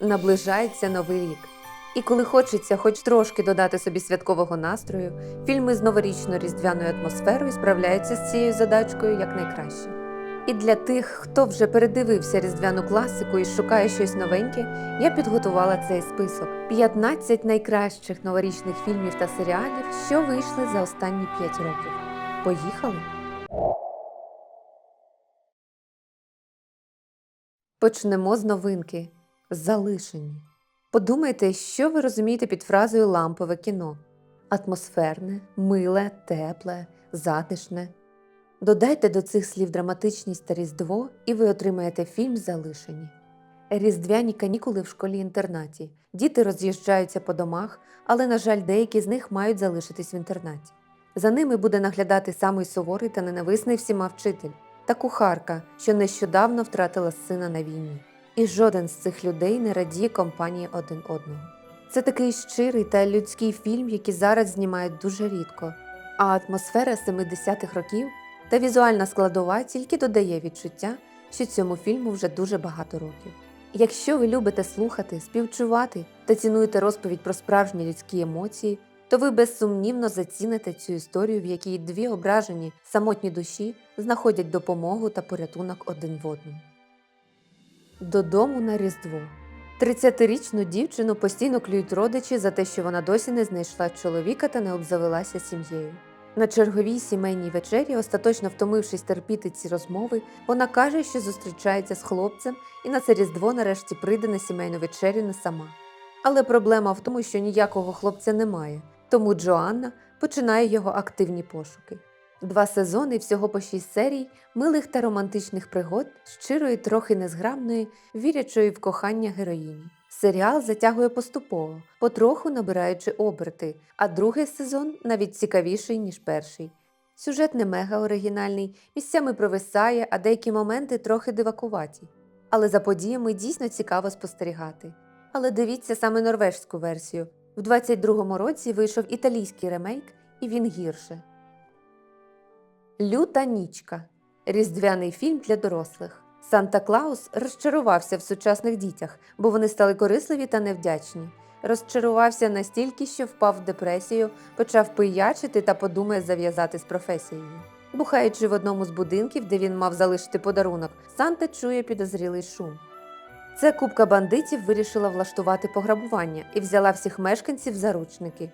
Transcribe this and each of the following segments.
Наближається новий рік. І коли хочеться хоч трошки додати собі святкового настрою, фільми з новорічно-різдвяною атмосферою справляються з цією задачкою якнайкраще. І для тих, хто вже передивився різдвяну класику і шукає щось новеньке, я підготувала цей список: 15 найкращих новорічних фільмів та серіалів, що вийшли за останні 5 років. Поїхали! Почнемо з новинки залишені. Подумайте, що ви розумієте під фразою лампове кіно: атмосферне, миле, тепле, затишне. Додайте до цих слів драматичність та різдво, і ви отримаєте фільм Залишені. Різдвяні канікули в школі-інтернаті. Діти роз'їжджаються по домах, але, на жаль, деякі з них мають залишитись в інтернаті. За ними буде наглядати самий суворий та ненависний всіма вчитель та кухарка, що нещодавно втратила сина на війні. І жоден з цих людей не радіє компанії один одного. Це такий щирий та людський фільм, який зараз знімають дуже рідко. А атмосфера 70-х років та візуальна складова тільки додає відчуття, що цьому фільму вже дуже багато років. Якщо ви любите слухати, співчувати та цінуєте розповідь про справжні людські емоції, то ви безсумнівно заціните цю історію, в якій дві ображені самотні душі знаходять допомогу та порятунок один в одному. Додому на Різдво. 30-річну дівчину постійно клюють родичі за те, що вона досі не знайшла чоловіка та не обзавелася сім'єю. На черговій сімейній вечері, остаточно втомившись терпіти ці розмови, вона каже, що зустрічається з хлопцем і на це Різдво нарешті прийде на сімейну вечерю не сама. Але проблема в тому, що ніякого хлопця немає, тому Джоанна починає його активні пошуки. Два сезони, всього по шість серій, милих та романтичних пригод, щирої, трохи незграбної, вірячої в кохання героїні. Серіал затягує поступово, потроху набираючи оберти, а другий сезон навіть цікавіший, ніж перший. Сюжет не мега оригінальний, місцями провисає, а деякі моменти трохи дивакуваті. Але за подіями дійсно цікаво спостерігати. Але дивіться саме норвежську версію. В 22-му році вийшов італійський ремейк, і він гірше. Люта нічка різдвяний фільм для дорослих. Санта Клаус розчарувався в сучасних дітях, бо вони стали корисливі та невдячні. Розчарувався настільки, що впав в депресію, почав пиячити та подумає зав'язати з професією. Бухаючи в одному з будинків, де він мав залишити подарунок, Санта чує підозрілий шум. Це купка бандитів вирішила влаштувати пограбування і взяла всіх мешканців заручники.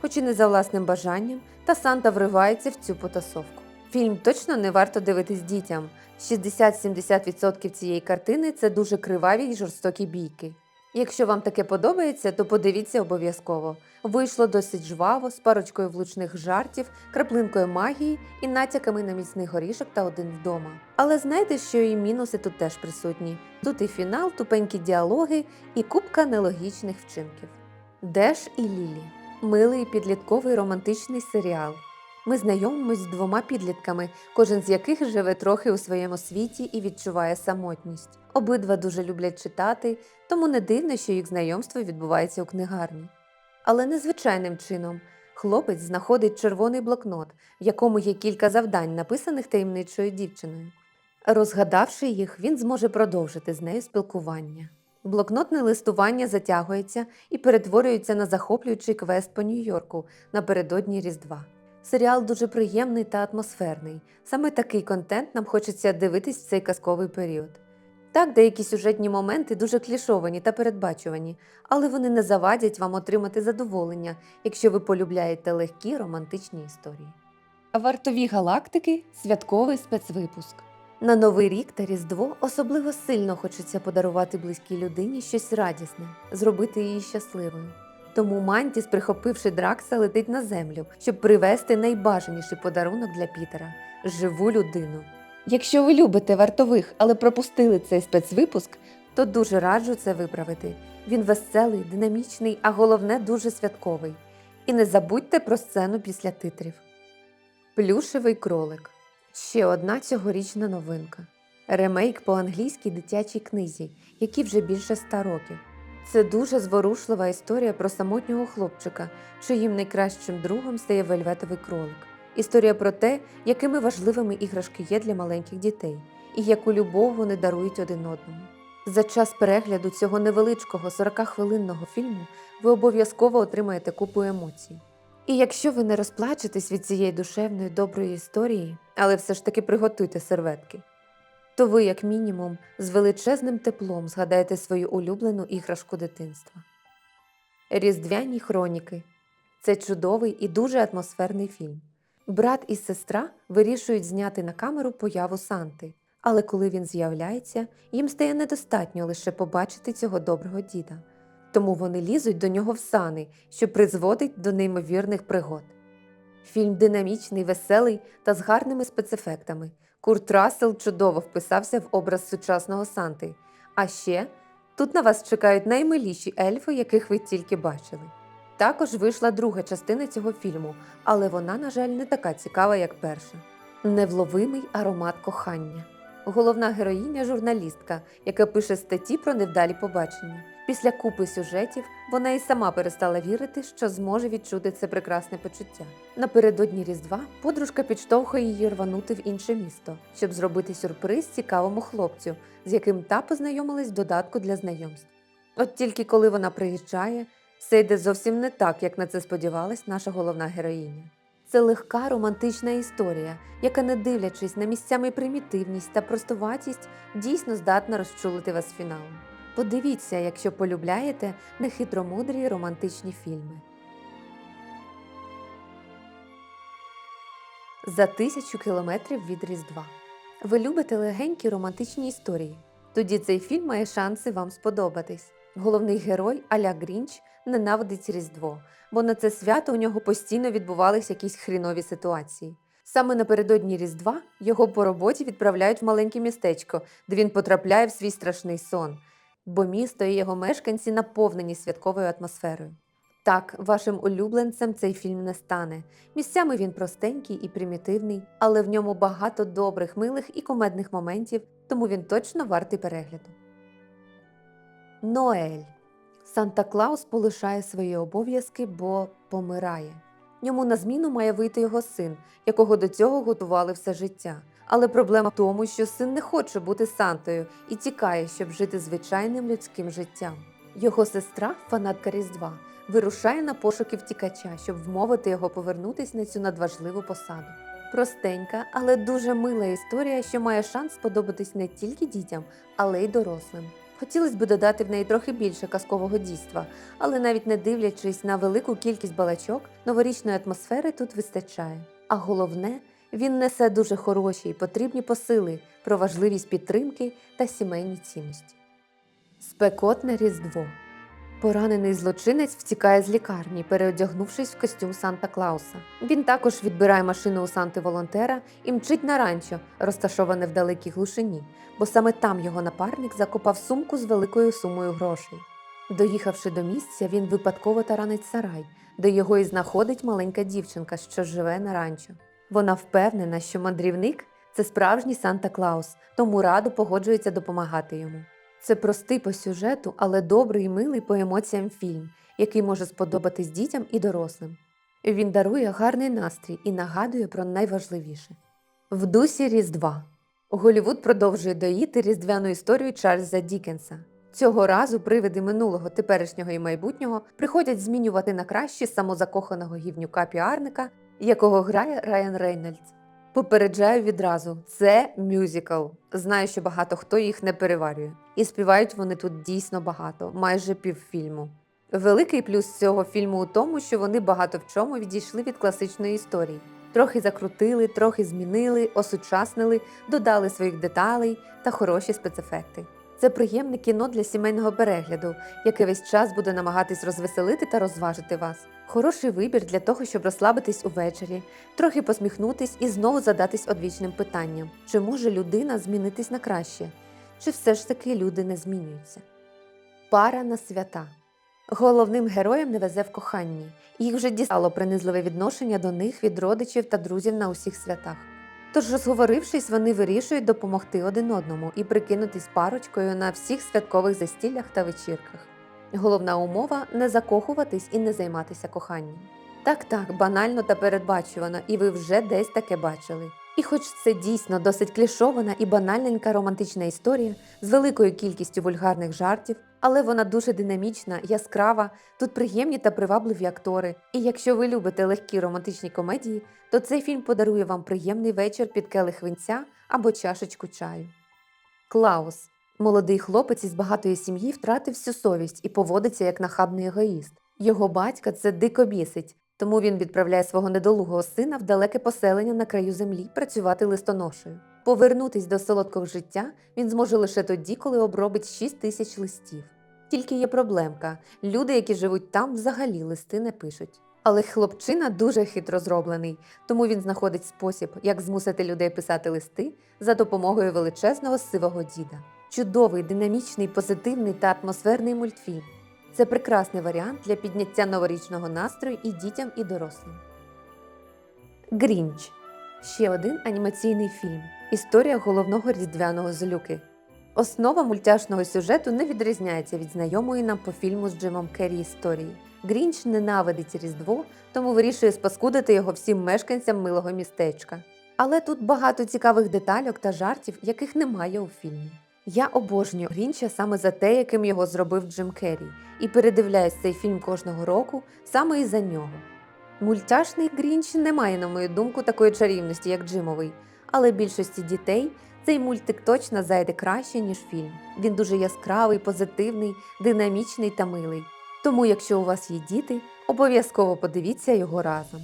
Хоч і не за власним бажанням, та Санта вривається в цю потасовку. Фільм точно не варто дивитись дітям. 60-70% цієї картини це дуже криваві й жорстокі бійки. Якщо вам таке подобається, то подивіться обов'язково. Вийшло досить жваво, з парочкою влучних жартів, краплинкою магії і натяками на міцний горішок та один вдома. Але знайте, що і мінуси тут теж присутні. Тут і фінал, тупенькі діалоги, і купка нелогічних вчинків. Деш і Лілі милий підлітковий романтичний серіал. Ми знайомимось з двома підлітками, кожен з яких живе трохи у своєму світі і відчуває самотність. Обидва дуже люблять читати, тому не дивно, що їх знайомство відбувається у книгарні. Але незвичайним чином хлопець знаходить червоний блокнот, в якому є кілька завдань, написаних таємничою дівчиною. Розгадавши їх, він зможе продовжити з нею спілкування. Блокнотне листування затягується і перетворюється на захоплюючий квест по Нью-Йорку напередодні Різдва. Серіал дуже приємний та атмосферний. Саме такий контент нам хочеться дивитись в цей казковий період. Так, деякі сюжетні моменти дуже клішовані та передбачувані, але вони не завадять вам отримати задоволення, якщо ви полюбляєте легкі романтичні історії. Вартові галактики святковий спецвипуск. На Новий рік та Різдво особливо сильно хочеться подарувати близькій людині щось радісне, зробити її щасливою. Тому Мантіс, прихопивши Дракса, летить на землю, щоб привезти найбажаніший подарунок для Пітера живу людину. Якщо ви любите вартових, але пропустили цей спецвипуск, то дуже раджу це виправити. Він веселий, динамічний, а головне дуже святковий. І не забудьте про сцену після титрів. Плюшевий кролик. Ще одна цьогорічна новинка. Ремейк по англійській дитячій книзі, якій вже більше ста років. Це дуже зворушлива історія про самотнього хлопчика, чиїм найкращим другом стає вельветовий кролик. Історія про те, якими важливими іграшки є для маленьких дітей, і яку любов вони дарують один одному. За час перегляду цього невеличкого 40-хвилинного фільму ви обов'язково отримаєте купу емоцій. І якщо ви не розплачетесь від цієї душевної доброї історії, але все ж таки приготуйте серветки, то ви, як мінімум, з величезним теплом згадаєте свою улюблену іграшку дитинства. Різдвяні хроніки це чудовий і дуже атмосферний фільм. Брат і сестра вирішують зняти на камеру появу Санти, але коли він з'являється, їм стає недостатньо лише побачити цього доброго діда. Тому вони лізуть до нього в сани, що призводить до неймовірних пригод. Фільм динамічний, веселий та з гарними спецефектами. Курт Рассел чудово вписався в образ сучасного Санти. А ще тут на вас чекають наймиліші ельфи, яких ви тільки бачили. Також вийшла друга частина цього фільму, але вона, на жаль, не така цікава, як перша. Невловимий аромат кохання. Головна героїня журналістка, яка пише статті про невдалі побачення. Після купи сюжетів вона і сама перестала вірити, що зможе відчути це прекрасне почуття. Напередодні Різдва подружка підштовхує її рванути в інше місто, щоб зробити сюрприз цікавому хлопцю, з яким та познайомилась в додатку для знайомств. От тільки коли вона приїжджає, все йде зовсім не так, як на це сподівалась наша головна героїня. Це легка романтична історія, яка, не дивлячись на місцями примітивність та простуватість, дійсно здатна розчулити вас фіналом. Подивіться, якщо полюбляєте нехитромудрі романтичні фільми. За тисячу кілометрів від Різдва. Ви любите легенькі романтичні історії. Тоді цей фільм має шанси вам сподобатись. Головний герой Аля Грінч ненавидить Різдво, бо на це свято у нього постійно відбувались якісь хрінові ситуації. Саме напередодні Різдва його по роботі відправляють в маленьке містечко, де він потрапляє в свій страшний сон, бо місто і його мешканці наповнені святковою атмосферою. Так, вашим улюбленцем цей фільм не стане. Місцями він простенький і примітивний, але в ньому багато добрих, милих і комедних моментів, тому він точно вартий перегляду. Ноель. Санта Клаус полишає свої обов'язки, бо помирає. Йому на зміну має вийти його син, якого до цього готували все життя. Але проблема в тому, що син не хоче бути Сантою і тікає, щоб жити звичайним людським життям. Його сестра, фанатка Різдва, вирушає на пошуки втікача, щоб вмовити його повернутись на цю надважливу посаду. Простенька, але дуже мила історія, що має шанс сподобатись не тільки дітям, але й дорослим. Хотілося б додати в неї трохи більше казкового дійства, але навіть не дивлячись на велику кількість балачок, новорічної атмосфери тут вистачає. А головне, він несе дуже хороші і потрібні посили про важливість підтримки та сімейні цінності. Спекотне Різдво. Поранений злочинець втікає з лікарні, переодягнувшись в костюм Санта Клауса. Він також відбирає машину у Санти волонтера і мчить на ранчо, розташоване в далекій глушині, бо саме там його напарник закопав сумку з великою сумою грошей. Доїхавши до місця, він випадково таранить сарай, де його і знаходить маленька дівчинка, що живе на ранчо. Вона впевнена, що мандрівник це справжній Санта Клаус, тому радо погоджується допомагати йому. Це простий по сюжету, але добрий і милий по емоціям фільм, який може сподобатись дітям і дорослим. Він дарує гарний настрій і нагадує про найважливіше. В дусі Різдва. Голівуд продовжує доїти різдвяну історію Чарльза Дікенса. Цього разу привиди минулого, теперішнього і майбутнього приходять змінювати на краще самозакоханого гівнюка піарника, якого грає Райан Рейнольдс. Попереджаю відразу, це мюзикл. Знаю, що багато хто їх не переварює. І співають вони тут дійсно багато, майже півфільму. Великий плюс цього фільму у тому, що вони багато в чому відійшли від класичної історії. Трохи закрутили, трохи змінили, осучаснили, додали своїх деталей та хороші спецефекти. Це приємне кіно для сімейного перегляду, яке весь час буде намагатись розвеселити та розважити вас. Хороший вибір для того, щоб розслабитись увечері, трохи посміхнутись і знову задатись одвічним питанням: чи може людина змінитись на краще? Чи все ж таки люди не змінюються? Пара на свята. Головним героям не везе в коханні. Їх вже дістало принизливе відношення до них від родичів та друзів на усіх святах. Тож, розговорившись, вони вирішують допомогти один одному і прикинутись парочкою на всіх святкових застіллях та вечірках. Головна умова не закохуватись і не займатися коханням. Так, так, банально та передбачувано, і ви вже десь таке бачили. І хоч це дійсно досить клішована і банальненька романтична історія з великою кількістю вульгарних жартів, але вона дуже динамічна, яскрава, тут приємні та привабливі актори. І якщо ви любите легкі романтичні комедії, то цей фільм подарує вам приємний вечір під келих винця або чашечку чаю. Клаус молодий хлопець із багатої сім'ї втратив всю совість і поводиться як нахабний егоїст. Його батька це дико бісить, тому він відправляє свого недолугого сина в далеке поселення на краю землі працювати листоношею. Повернутись до солодкого життя він зможе лише тоді, коли обробить 6 тисяч листів. Тільки є проблемка: люди, які живуть там, взагалі листи не пишуть. Але хлопчина дуже хитро зроблений, тому він знаходить спосіб, як змусити людей писати листи за допомогою величезного сивого діда. Чудовий, динамічний, позитивний та атмосферний мультфільм. Це прекрасний варіант для підняття новорічного настрою і дітям, і дорослим. Грінч ще один анімаційний фільм. Історія головного різдвяного злюки. Основа мультяшного сюжету не відрізняється від знайомої нам по фільму з Джимом Керрі історії. Грінч ненавидить Різдво, тому вирішує спаскудити його всім мешканцям милого містечка. Але тут багато цікавих детальок та жартів, яких немає у фільмі. Я обожнюю Грінча саме за те, яким його зробив Джим Керрі, і передивляюсь цей фільм кожного року саме із-за нього. Мультяшний Грінч не має, на мою думку, такої чарівності, як Джимовий, але більшості дітей цей мультик точно зайде краще, ніж фільм. Він дуже яскравий, позитивний, динамічний та милий. Тому, якщо у вас є діти, обов'язково подивіться його разом.